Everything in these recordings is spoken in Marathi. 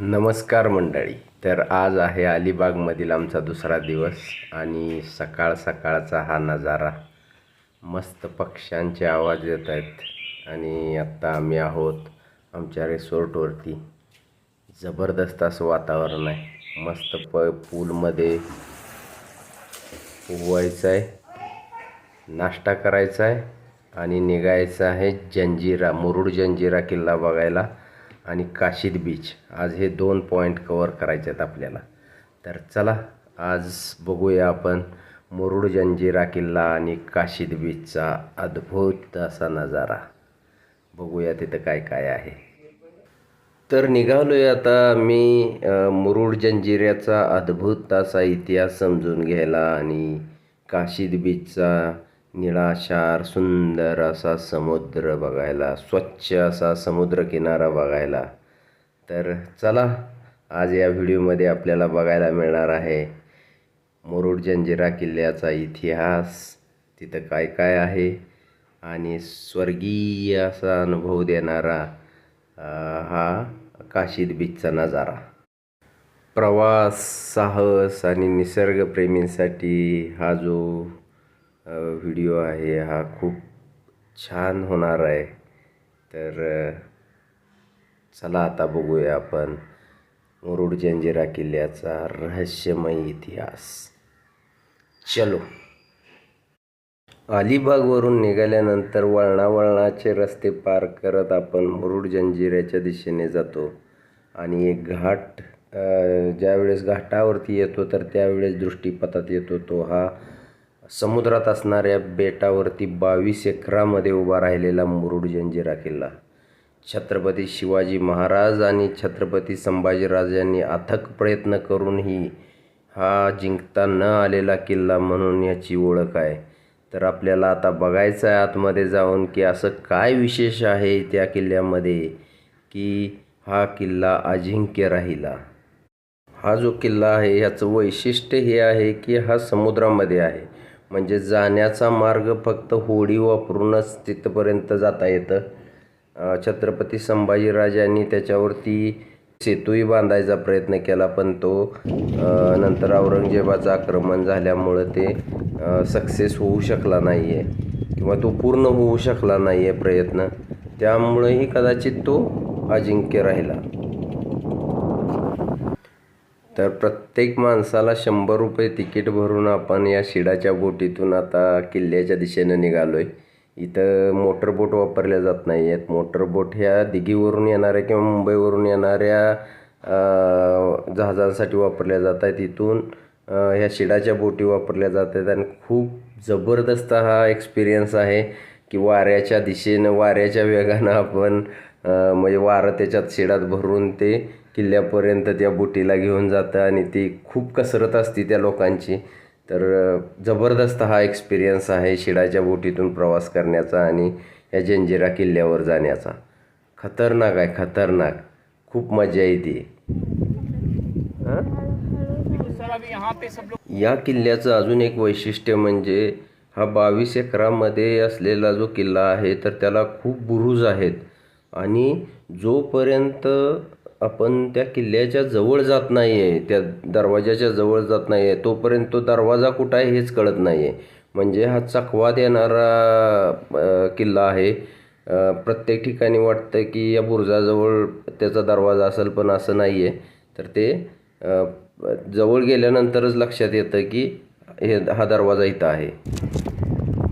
नमस्कार मंडळी. तर आज आहे अलिबागमधील आमचा दुसरा दिवस आणि सकाळ सकाळचा हा नजारा. मस्त पक्ष्यांचे आवाज येत आहेत आणि आत्ता आम्ही आहोत आमच्या रिसोर्टवरती. जबरदस्त असं वातावरण आहे. मस्त प पूलमध्ये उगवायचं आहे. नाश्ता करायचा आहे आणि निघायचं आहे जंजिरा मुरुड जंजिरा किल्ला बघायला. आणि काशीद बीच आज हे दोन पॉईंट कवर करायचे आहेत आपल्याला. तर चला आज बघूया आपण मुरुड जंजिरा किल्ला आणि काशीद बीचचा अद्भुत असा नजारा. बघूया तिथं काय काय आहे. तर निघालो आहे आता मी मुरुड जंजिऱ्याचा अद्भुत असा इतिहास समजून घ्यायला आणि काशीद बीचचा निळाशार सुंदर असा समुद्र बघायला स्वच्छ असा समुद्रकिनारा बघायला. तर चला आज या व्हिडिओमध्ये आपल्याला बघायला मिळणार आहे मुरुड जंजिरा किल्ल्याचा इतिहास. तिथं काय काय आहे? आणि स्वर्गीय असा अनुभव देणारा हा काशीद बीचचा नजारा. प्रवास साहस आणि निसर्गप्रेमींसाठी हा जो व्हिडिओ आहे. हा खूप छान होणार आहे. तर चला आता बघूया आपण मुरुड जंजिरा किल्ल्याचा रहस्यमय इतिहास. चलो. अलिबागवरून निघाल्यानंतर वळणावळणाचे रस्ते पार करत आपण मुरुड जंजिऱ्याच्या दिशेने जातो. आणि एक घाट ज्यावेळेस घाटावरती येतो तर त्यावेळेस दृष्टीपथात येतो तो हा समुद्रात असणाऱ्या बेटावरती बावीस एकरामध्ये उभा राहिलेला मुरुड जंजिरा किल्ला. छत्रपती शिवाजी महाराज आणि छत्रपती संभाजीराज यांनी अथक प्रयत्न करूनही हा जिंकता न आलेला किल्ला म्हणून याची ओळख आहे. तर आपल्याला आता बघायचं आहे आतमध्ये जाऊन की असं काय विशेष आहे त्या किल्ल्यामध्ये की हा किल्ला अजिंक्य राहिला. हा जो किल्ला आहे ह्याचं वैशिष्ट्य हे आहे की हा समुद्रामध्ये आहे. म्हणजे जाण्याचा मार्ग फक्त होडी वापरूनच तिथपर्यंत जाता येतं. छत्रपती संभाजीराजांनी त्याच्यावरती सेतूही बांधायचा प्रयत्न केला पण तो नंतर औरंगजेबाचं आक्रमण झाल्यामुळं ते सक्सेस होऊ शकला नाही आहे किंवा तो पूर्ण होऊ शकला नाही आहे प्रयत्न. त्यामुळेही कदाचित तो अजिंक्य राहिला. तर प्रत्येक माणसाला शंभर रुपये तिकीट भरून आपण या शिडाच्या बोटीतून आता किल्ल्याच्या दिशेनं निघालो आहे इथं मोटरबोट वापरल्या जात नाही आहेत मोटरबोट ह्या दिघीवरून येणाऱ्या किंवा मुंबईवरून येणाऱ्या जहाजांसाठी वापरल्या जात आहेत. इथून ह्या शिडाच्या बोटी वापरल्या जात आहेत आणि खूप जबरदस्त हा एक्सपिरियन्स आहे की वाऱ्याच्या दिशेनं वाऱ्याच्या वेगानं आपण म्हणजे वारं त्याच्यात शिडात भरून ते किल्ल्यापर्यंत त्या बोटीला घेऊन जातं आणि ती खूप कसरत असते त्या लोकांची. तर जबरदस्त हा एक्सपिरियन्स आहे शिडाच्या बोटीतून प्रवास करण्याचा आणि या जंजिरा किल्ल्यावर जाण्याचा. खतरनाक आहे खतरनाक. खूप मजा येते. या किल्ल्याचं अजून एक वैशिष्ट्य म्हणजे हा बावीस एकरामध्ये असलेला जो किल्ला आहे तर त्याला खूप बुरुज आहेत. आणि जोपर्यंत आपण त्या किल्ल्याच्या जवळ जात नाही आहे त्या दरवाजाच्या जवळ जात नाही आहे तोपर्यंत तो दरवाजा कुठं आहे हेच कळत नाही आहे म्हणजे हा चकवा देणारा किल्ला आहे. प्रत्येक ठिकाणी वाटतं की या बुरुजाजवळ त्याचा दरवाजा असेल पण असं नाही आहे तर ते जवळ गेल्यानंतरच लक्षात येतं की हे हा दरवाजा इथं आहे.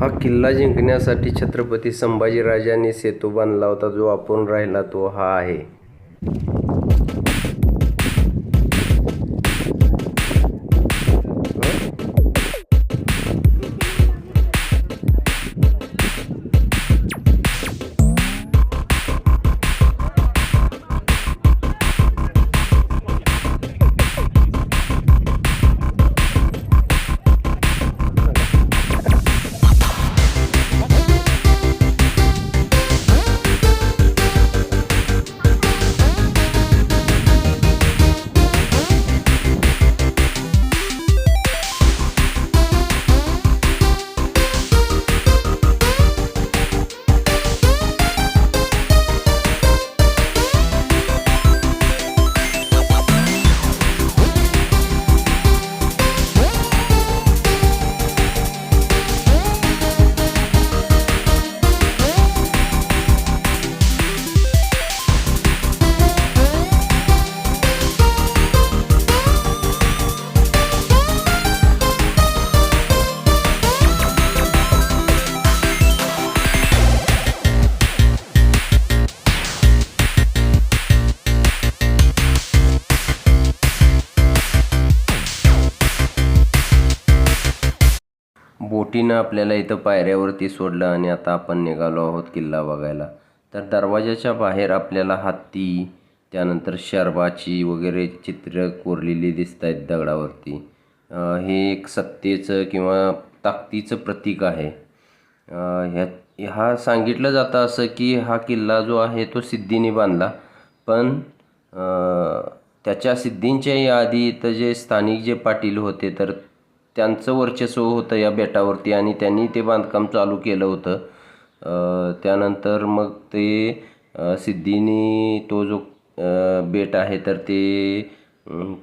हा किल्ला जिंकण्यासाठी छत्रपती संभाजीराजांनी सेतू बांधला होता जो आपण राहिला तो हा आहे. Thank you. बोटीनं आपल्याला इथं पायऱ्यावरती सोडलं आणि आता आपण निघालो आहोत किल्ला बघायला. तर दरवाजाच्या बाहेर आपल्याला हत्ती त्यानंतर शरबाची वगैरे चित्र कोरलेली दिसत आहेत दगडावरती हे एक सत्तेचं किंवा ताकदीचं प्रतीक आहे. ह्या हा सांगितलं जातं असं की हा किल्ला जो आहे तो सिद्धीने बांधला. पण त्याच्या सिद्धींच्याही आधी इथं जे स्थानिक जे पाटील होते तर त्यांचं वर्चस्व होतं या बेटावरती आणि त्यांनी ते बांधकाम चालू केलं होतं. त्यानंतर मग ते सिद्धीनी सिद्धीने तो जो बेट आहे तर ते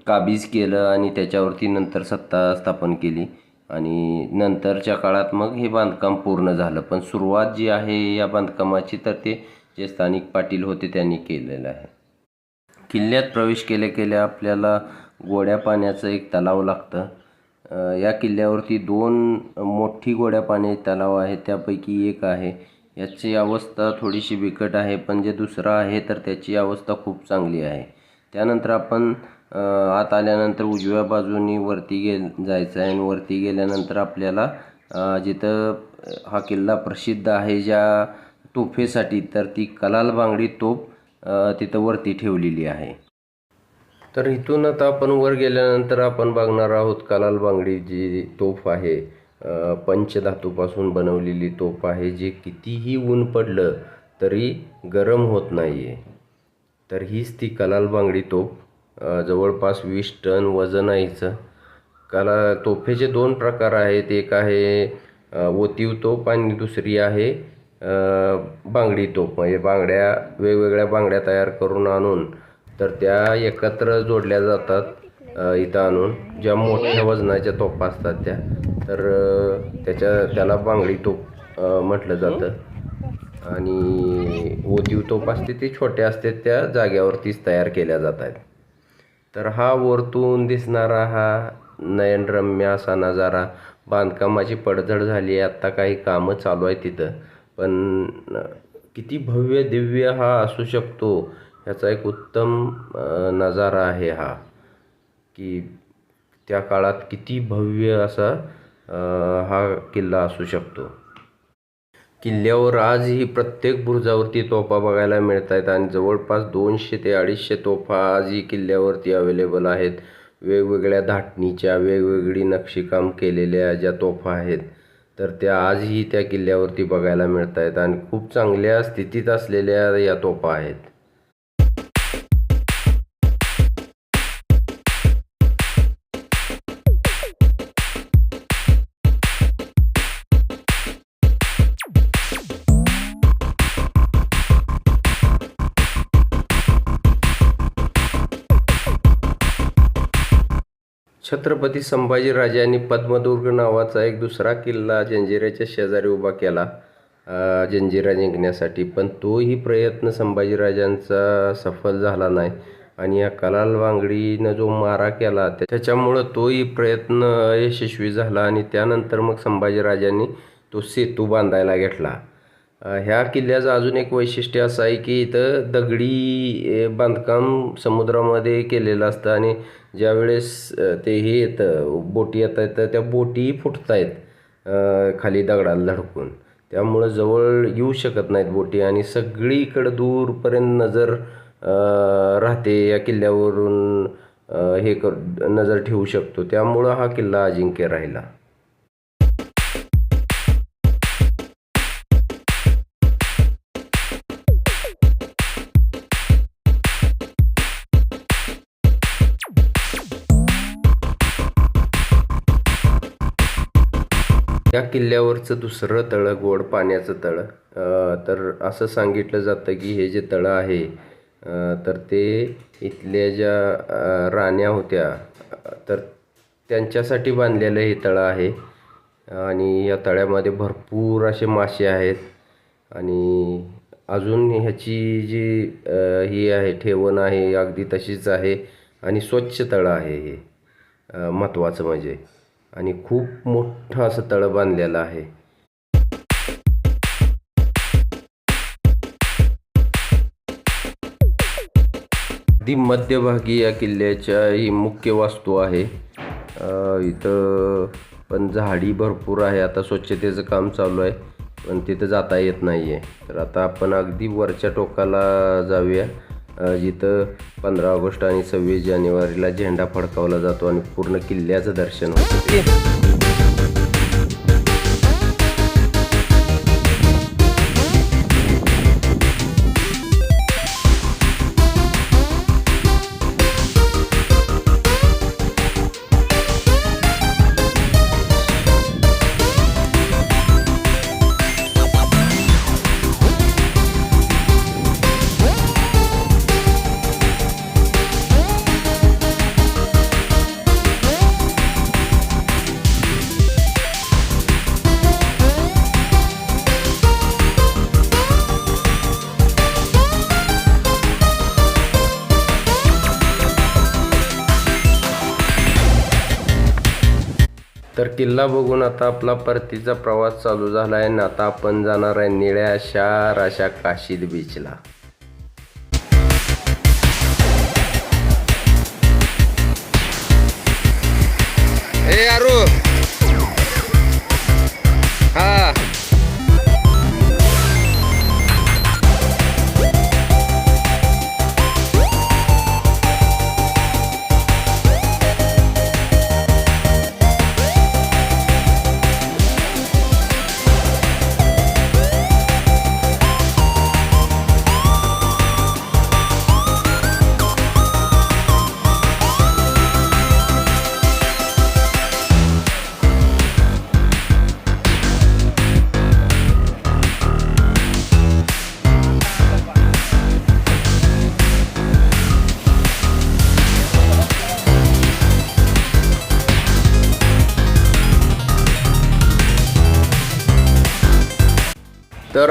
काबीज केलं आणि त्याच्यावरती नंतर सत्ता स्थापन केली. आणि नंतरच्या काळात मग हे बांधकाम पूर्ण झालं. पण सुरुवात जी आहे या बांधकामाची तर ते जे स्थानिक पाटील होते त्यांनी केलेलं आहे. किल्ल्यात प्रवेश केल्या केल्या आपल्याला गोड्या पाण्याचं एक तलाव लागतं. या किल्ल्यावरती दोन मोठी गोड्या पाणी तलाव आहेत त्यापैकी एक आहे. याची अवस्था थोडीशी बिकट आहे पण जे दुसरं आहे तर त्याची अवस्था खूप चांगली आहे. त्यानंतर आपण आत आल्यानंतर उजव्या बाजूनी वरती गे जायचं आहे आणि वरती गेल्यानंतर आपल्याला जिथं हा किल्ला प्रसिद्ध आहे ज्या तोफेसाठी तर ती कलाल बांगडी तोफ तिथं वरती ठेवलेली आहे. तर इथून आता आपण वर गेल्यानंतर आपण बघणार आहोत कलाल बांगडी जी तोफ आहे पंचधातूपासून बनवलेली तोफ आहे जी कितीही ऊन पडलं तरी गरम होत नाही आहे तर हीच ती कलाल बांगडी तोफ. जवळपास वीस टन वजन आहे हिचं. कला तोफेचे दोन प्रकार आहेत. एक आहे ओतीव तोफ आणि दुसरी आहे बांगडी तोफ. म्हणजे बांगड्या वेगवेगळ्या बांगड्या तयार करून आणून तर त्या एकत्र जोडल्या जातात इथं आणून. ज्या मोठ्या वजनाच्या तोपा असतात त्या. तर त्याच्या त्याला बांगडी तोप म्हटलं जातं. आणि ओतीव तोप असते ते छोट्या असते त्या जाग्यावरतीच तयार केल्या जात आहेत. तर हा वरतून दिसणारा हा नयनरम्य असा नजारा बांधकामाची पडझड झाली आहे. आत्ता काही कामं चालू आहे तिथं पण किती भव्य दिव्य हा असू शकतो. ह्याचा एक उत्तम नजारा आहे हा की त्या काळात किती भव्य असा हा किल्ला असू शकतो. किल्ल्यावर आजही प्रत्येक बुरुजावरती तोफा बघायला मिळत आहेत आणि जवळपास दोनशे ते अडीचशे तोफा आजही किल्ल्यावरती अवेलेबल आहेत. वेगवेगळ्या धाटणीच्या वेगवेगळी नक्षीकाम केलेल्या ज्या तोफा आहेत तर त्या आजही त्या किल्ल्यावरती बघायला मिळत आहेत आणि खूप चांगल्या स्थितीत असलेल्या या तोफा आहेत. छत्रपती संभाजीराजांनी पद्मदुर्ग नावाचा एक दुसरा किल्ला जंजिऱ्याच्या शेजारी उभा केला. जंजिरा जिंकण्यासाठी. पण तोही प्रयत्न संभाजीराजांचा सफल झाला नाही. आणि या कलाल वांगडीनं जो मारा केला त्याच्यामुळं तोही प्रयत्न यशस्वी झाला आणि त्यानंतर मग संभाजीराजांनी तो सेतू बांधायला घेतला. ह्या किल्ल्याचं अजून एक वैशिष्ट्य असं आहे की इथं दगडी बांधकाम समुद्रामध्ये केलेलं असतं आणि ज्यावेळेस ते हे येतं बोटी येत आहेत तर त्या बोटी फुटत आहेत खाली दगडाला धडकून त्यामुळं जवळ येऊ शकत नाहीत बोटी आणि सगळीकडं दूरपर्यंत नजर राहते या किल्ल्यावरून हे कर नजर ठेवू शकतो. त्यामुळं हा किल्ला अजिंक्य राहिला. या किल्ल्यावरचं दुसरं तळं गोड पाण्याचं तळं तर असं सांगितलं जातं की हे जे तळं आहे तर ते इथल्या ज्या राण्या होत्या तर त्यांच्यासाठी बांधलेलं हे तळं आहे. आणि या तळ्यामध्ये भरपूर असे मासे आहेत. आणि अजून ह्याची जी ही आहे ठेवण आहे अगदी तशीच आहे. आणि स्वच्छ तळं आहे हे महत्त्वाचं म्हणजे. आणि खूप मोठं असं तळ बांधलेलं आहे. ती मध्यभागी या किल्ल्याच्या ही मुख्य वास्तू आहे. इथं पण झाडी भरपूर आहे. आता स्वच्छतेचं काम चालू आहे पण तिथं जाता येत नाही आहे तर आता आपण अगदी वरच्या टोकाला जाऊया. जिथं पंधरा ऑगस्ट आणि सव्वीस जानेवारीला झेंडा फडकावला जातो आणि पूर्ण किल्ल्याचं दर्शन होतं. किल्ला बघून आता आपला परतीचा प्रवास चालू झाला आहे ना आता आपण जाणार आहे निळ्या शार अशा काशीद बीचला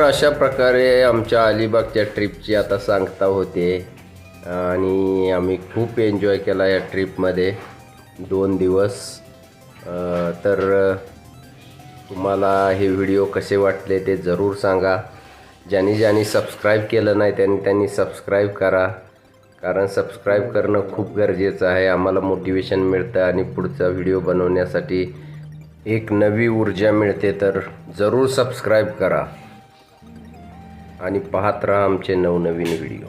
अशा प्रकारे आमच्या अलिबागच्या ट्रिपची आता सांगता होते. आणि आम्ही खूप एन्जॉय केला या ट्रिपमध्ये. दोन दिवस. तर तुम्हाला हे व्हिडिओ कसे वाटले ते जरूर सांगा. ज्यांनी ज्यांनी सबस्क्राईब केलं नाही त्यांनी त्यांनी सबस्क्राईब करा. कारण सबस्क्राईब करणं खूप गरजेचं आहे. आम्हाला मोटिवेशन मिळतं आणि पुढचा व्हिडिओ बनवण्यासाठी एक नवी ऊर्जा मिळते. तर जरूर सबस्क्राईब करा. आणि पाहत राहा आमचे नवनवीन व्हिडिओ.